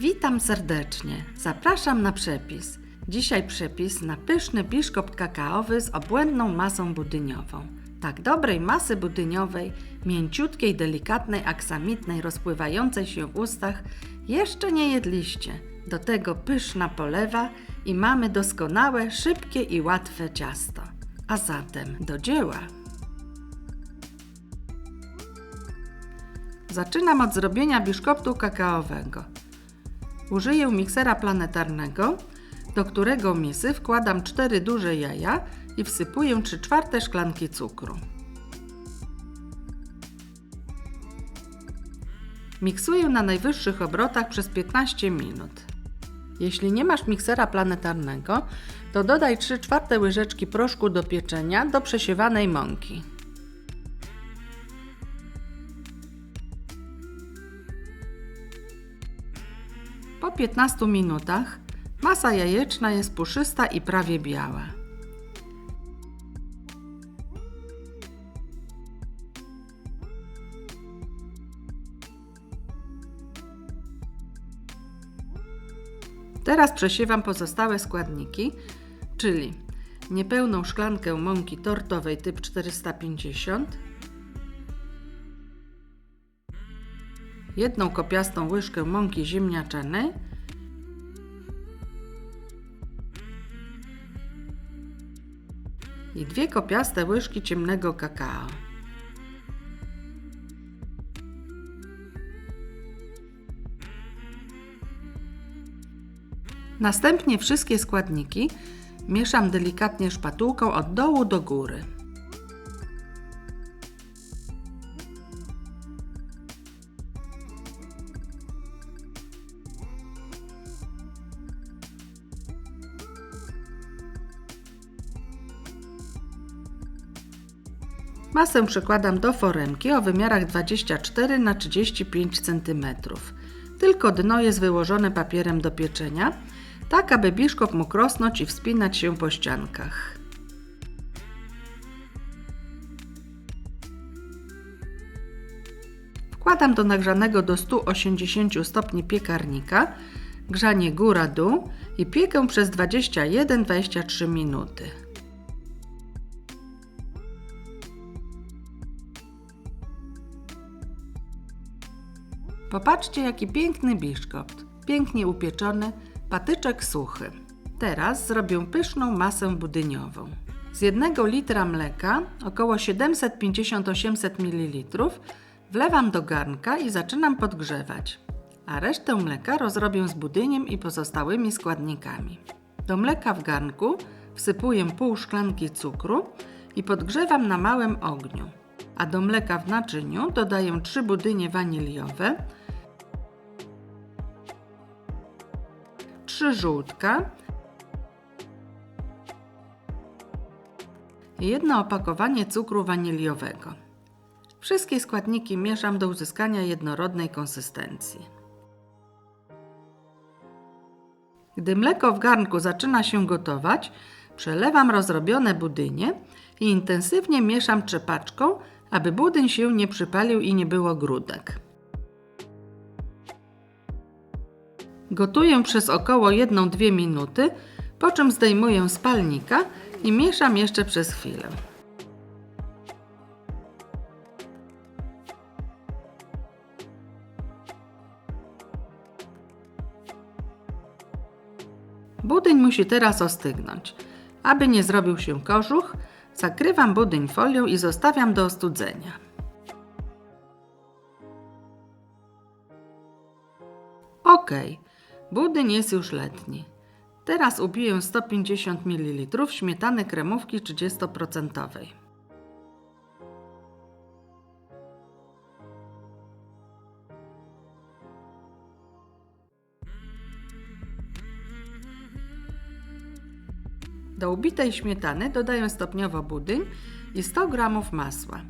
Witam serdecznie. Zapraszam na przepis. Dzisiaj przepis na pyszny biszkopt kakaowy z obłędną masą budyniową. Tak dobrej masy budyniowej, mięciutkiej, delikatnej, aksamitnej, rozpływającej się w ustach jeszcze nie jedliście. Do tego pyszna polewa i mamy doskonałe, szybkie i łatwe ciasto. A zatem do dzieła. Zaczynam od zrobienia biszkoptu kakaowego. Użyję miksera planetarnego, do którego misy wkładam 4 duże jaja i wsypuję 3 czwarte szklanki cukru. Miksuję na najwyższych obrotach przez 15 minut. Jeśli nie masz miksera planetarnego, to dodaj 3 czwarte łyżeczki proszku do pieczenia do przesiewanej mąki. 15 minutach masa jajeczna jest puszysta i prawie biała. Teraz przesiewam pozostałe składniki, czyli niepełną szklankę mąki tortowej typ 450, jedną kopiastą łyżkę mąki ziemniaczanej, i dwie kopiaste łyżki ciemnego kakao. Następnie wszystkie składniki mieszam delikatnie szpatułką od dołu do góry. Masę przekładam do foremki o wymiarach 24 na 35 cm. Tylko dno jest wyłożone papierem do pieczenia, tak aby biszkopt mógł rosnąć i wspinać się po ściankach. Wkładam do nagrzanego do 180 stopni piekarnika, grzanie góra-dół i piekę przez 21-23 minuty. Popatrzcie, jaki piękny biszkopt. Pięknie upieczony, patyczek suchy. Teraz zrobię pyszną masę budyniową. Z jednego litra mleka, około 750-800 ml, wlewam do garnka i zaczynam podgrzewać. A resztę mleka rozrobię z budyniem i pozostałymi składnikami. Do mleka w garnku wsypuję pół szklanki cukru i podgrzewam na małym ogniu. A do mleka w naczyniu dodaję 3 budynie waniliowe, 3 żółtka jedno opakowanie cukru waniliowego. Wszystkie składniki mieszam do uzyskania jednorodnej konsystencji. Gdy mleko w garnku zaczyna się gotować, przelewam rozrobione budynie i intensywnie mieszam trzepaczką, aby budyń się nie przypalił i nie było grudek. Gotuję przez około 1-2 minuty, po czym zdejmuję z palnika i mieszam jeszcze przez chwilę. Budyń musi teraz ostygnąć. Aby nie zrobił się kożuch, zakrywam budyń folią i zostawiam do ostudzenia. Ok, budyń jest już letni. Teraz ubiję 150 ml śmietany kremówki 30%. Do ubitej śmietany dodaję stopniowo budyń i 100 g masła.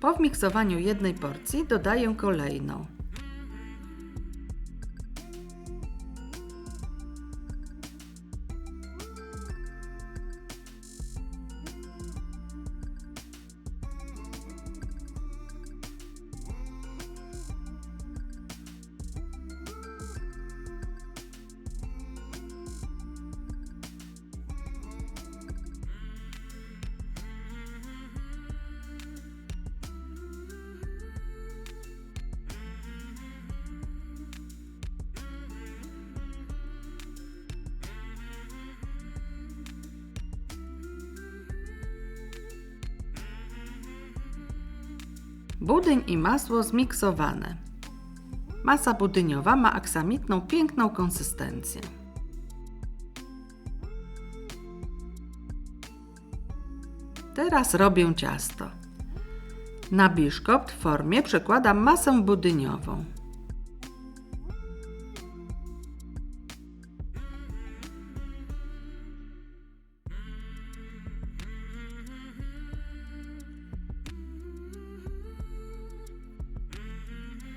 Po wmiksowaniu jednej porcji dodaję kolejną. Budyń i masło zmiksowane. Masa budyniowa ma aksamitną, piękną konsystencję. Teraz robię ciasto. Na biszkopt w formie przekładam masę budyniową.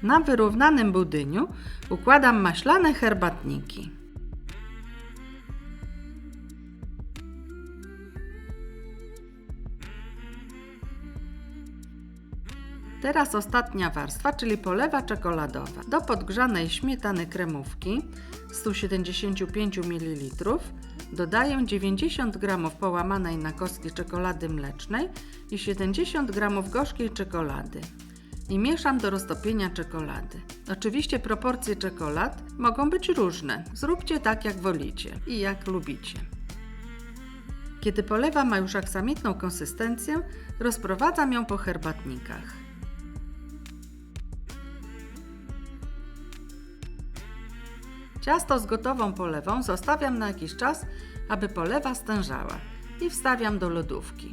Na wyrównanym budyniu układam maślane herbatniki. Teraz ostatnia warstwa, czyli polewa czekoladowa. Do podgrzanej śmietany kremówki 175 ml dodaję 90 g połamanej na kostki czekolady mlecznej i 70 g gorzkiej czekolady i mieszam do roztopienia czekolady. Oczywiście proporcje czekolad mogą być różne. Zróbcie tak jak wolicie i jak lubicie. Kiedy polewa ma już aksamitną konsystencję, rozprowadzam ją po herbatnikach. Ciasto z gotową polewą zostawiam na jakiś czas, aby polewa stężała i wstawiam do lodówki.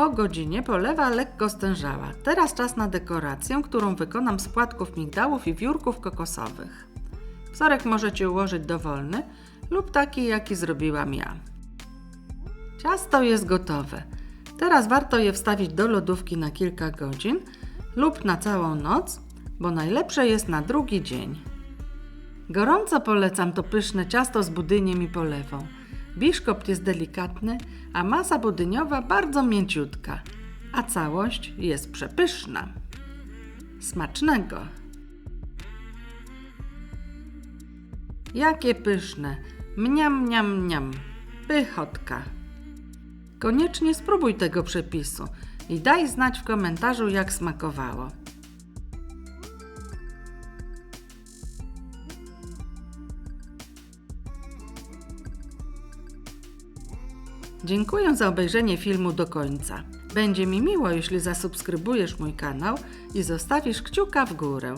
Po godzinie polewa lekko stężała. Teraz czas na dekorację, którą wykonam z płatków migdałów i wiórków kokosowych. Wzorek możecie ułożyć dowolny lub taki, jaki zrobiłam ja. Ciasto jest gotowe. Teraz warto je wstawić do lodówki na kilka godzin lub na całą noc, bo najlepsze jest na drugi dzień. Gorąco polecam to pyszne ciasto z budyniem i polewą. Biszkopt jest delikatny, a masa budyniowa bardzo mięciutka, a całość jest przepyszna. Smacznego! Jakie pyszne! Mniam, mniam, mniam! Pychotka! Koniecznie spróbuj tego przepisu i daj znać w komentarzu, jak smakowało. Dziękuję za obejrzenie filmu do końca. Będzie mi miło, jeśli zasubskrybujesz mój kanał i zostawisz kciuka w górę.